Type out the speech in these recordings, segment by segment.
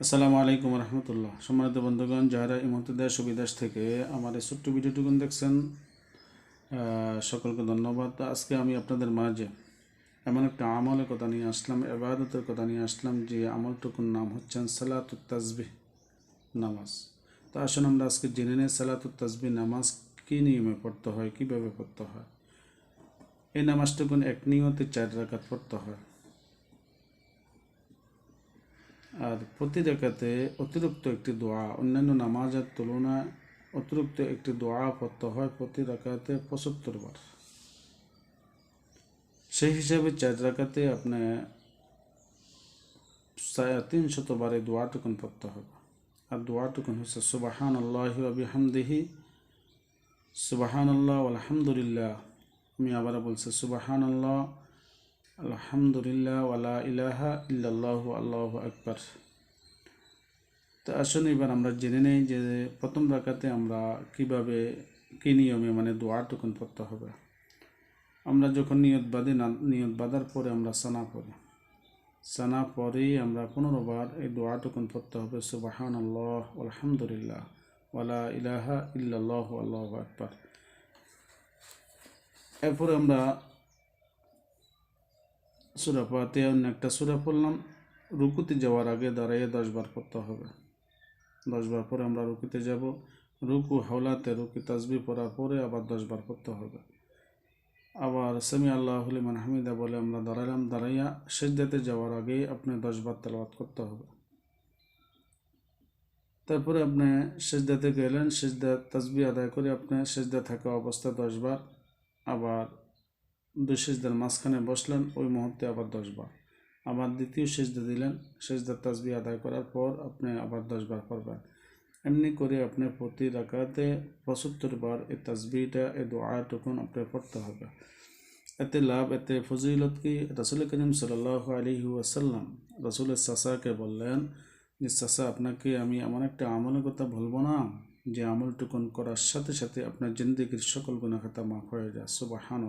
আসসালামু আলাইকুম রহমতুল্লাহ। সম্মানিত বন্ধুগণ, যারা এই মুহূর্তে বিদেশ থেকে আমার এই ছোট্ট ভিডিওটুকুন দেখছেন সকলকে ধন্যবাদ। আজকে আমি আপনাদের মাঝে এমন একটা আমলের কথা নিয়ে আসলাম এবাদতের কথা নিয়ে আসলাম, যে আমলটুকুর নাম হচ্ছেন সালাতুত তাজবিহ নামাজ। তো আসুন আমরা আজকে জেনে নিই সালাতুত তাজবিহ নামাজ কী নিয়মে পড়তে হয়, কীভাবে পড়তে হয়। এই নামাজটুকুন এক নিয়তে চার রাকাত পড়তে হয়। আর প্রতি রেখাতে অতিরিক্ত একটি দোয়া, অন্যান্য নামাজের তুলনায় অতিরিক্ত একটি দোয়া পড়তে হয় প্রতি রাকাতে পঁচাত্তর বার। সেই হিসাবে চার রাকাতে আপনি তিন শতবার এই দোয়াটুকুন পড়তে হবে। আর দোয়াটুকুন হচ্ছে সুবাহান আল্লাহ আবিহামদিহি সুবাহান আল্লাহ আলহামদুলিল্লাহ আমি আবার বলছি সুবাহান আল্লাহ আলহামদুলিল্লাহ ওয়ালা ইলাহা ইল্লাল্লাহ, আল্লাহ আকবার। তো আসুন এবার আমরা জেনে নেই যে প্রথম রাকাতে আমরা কীভাবে, কী নিয়মে মানে দোয়াটুকুন পড়তে হবে। আমরা যখন নিয়ত বাঁধি, না, নিয়ত বাঁধার পরে আমরা সানা পড়ি। সানা পরেই আমরা পনেরোবার এই দোয়াটুকুন পড়তে হবে সুবাহান আল্লাহ আলহামদুলিল্লাহ ওয়ালা ইলাহা ইল্লাল্লাহ, আল্লাহ আকবার। এরপরে আমরা সুরা পাতে অন্য একটা সুরা পড়লাম। রুকুতে যাওয়ার আগে দাঁড়াইয়ে দশবার পড়তে হবে। দশবার পরে আমরা রুকুতে যাব। রুকু হাওলাতে রুকি তাজবি পড়ার পরে আবার দশবার পড়তে হবে। আবার সামি আল্লাহ হলিমান হামিদা বলে আমরা দাঁড়ালাম দাঁড়াইয়া সেজদাতে যাওয়ার আগেই আপনি দশবার তেলাওয়াত করতে হবে। তারপরে আপনি সেজদাতে গেলেন। সেজদা তাজবি আদায় করে আপনি সেজদা থাকা অবস্থায় দশবার আবার দুই সেজদার মাঝখানে বসলেন, ওই মুহূর্তে আবার দশবার। আবার দ্বিতীয় সেজদা দিলেন সেজদার তাজবি আদায় করার পর আপনি আবার দশবার পড়বেন। এমনি করে আপনি প্রতি রাকাতে পঁচাত্তর বার এই তাজবিটা এই দোয়াটুকুন আপনি পড়তে হবে। এতে লাভ, এতে ফজিলত কি? রসুল করিম সাল্লাহ আলী ওয়াসাল্লাম রসুলের চাষাকে বললেন যে চাষা আপনাকে আমি এমন একটা আমলের কথা বলব না, যে আমলটুকুন করার সাথে সাথে আপনার জিন্দগির সকল গুণাখাতা মাফ হয়ে যায়। সুবাহান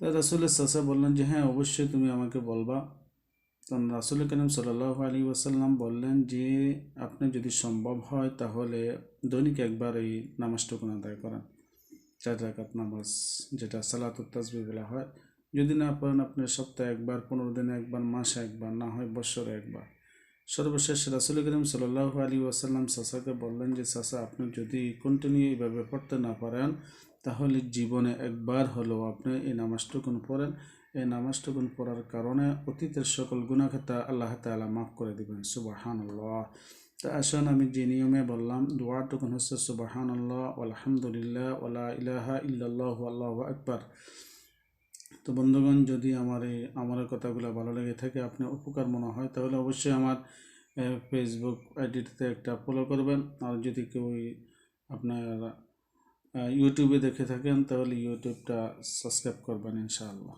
তা রাসুলের চাষা বললেন যে হ্যাঁ অবশ্যই তুমি আমাকে বলবা। তখন রাসুল করিম সাল্লাহ আলী ওয়াসাল্লাম বললেন যে আপনি যদি সম্ভব হয় তাহলে দৈনিক একবার এই নামাজটুকুন আদায় করেন। চার রাকাত নামাজ, যেটা সালাতুত তাজবি বলা হয়। যদি না পারেন আপনি সপ্তাহে একবার, পনেরো দিনে একবার, মাসে একবার, না হয় বছরে একবার। সর্বশেষ রাসুল করিম সাল্লাহ আলী ওয়াসাল্লাম সাসাকে বললেন যে সাসা আপনি যদি কন্টিনিউ এইভাবে পড়তে না পারেন তাহলে জীবনে একবার হলেও আপনি এই নামাজটুকুন পড়েন। এই নামাজটুকুন পড়ার কারণে অতীতের সকল গুণাখাতা আল্লাহ তালা মাফ করে দেবেন। সুবাহান আল্লাহ তা আসুন আমি যে নিয়মে বললাম, দোয়াটুকুন হচ্ছে সুবাহান আল্লাহ আলহামদুলিল্লাহ ওলা ইলাহা ইল্লাল্লাহ, আল্লাহ আকবার। তো বন্ধুগণ, যদি আমার এই, আমার কথাগুলো ভালো লেগে থাকে আপনার উপকার মনে হয়, তাহলে অবশ্যই আমার ফেসবুক আইডিটিতে একটা ফলো করবেন। আর যদি কেউ আপনার ইউটিউবে দেখে থাকেন তাহলে ইউটিউবটা সাবস্ক্রাইব করবেন ইনশাআল্লাহ।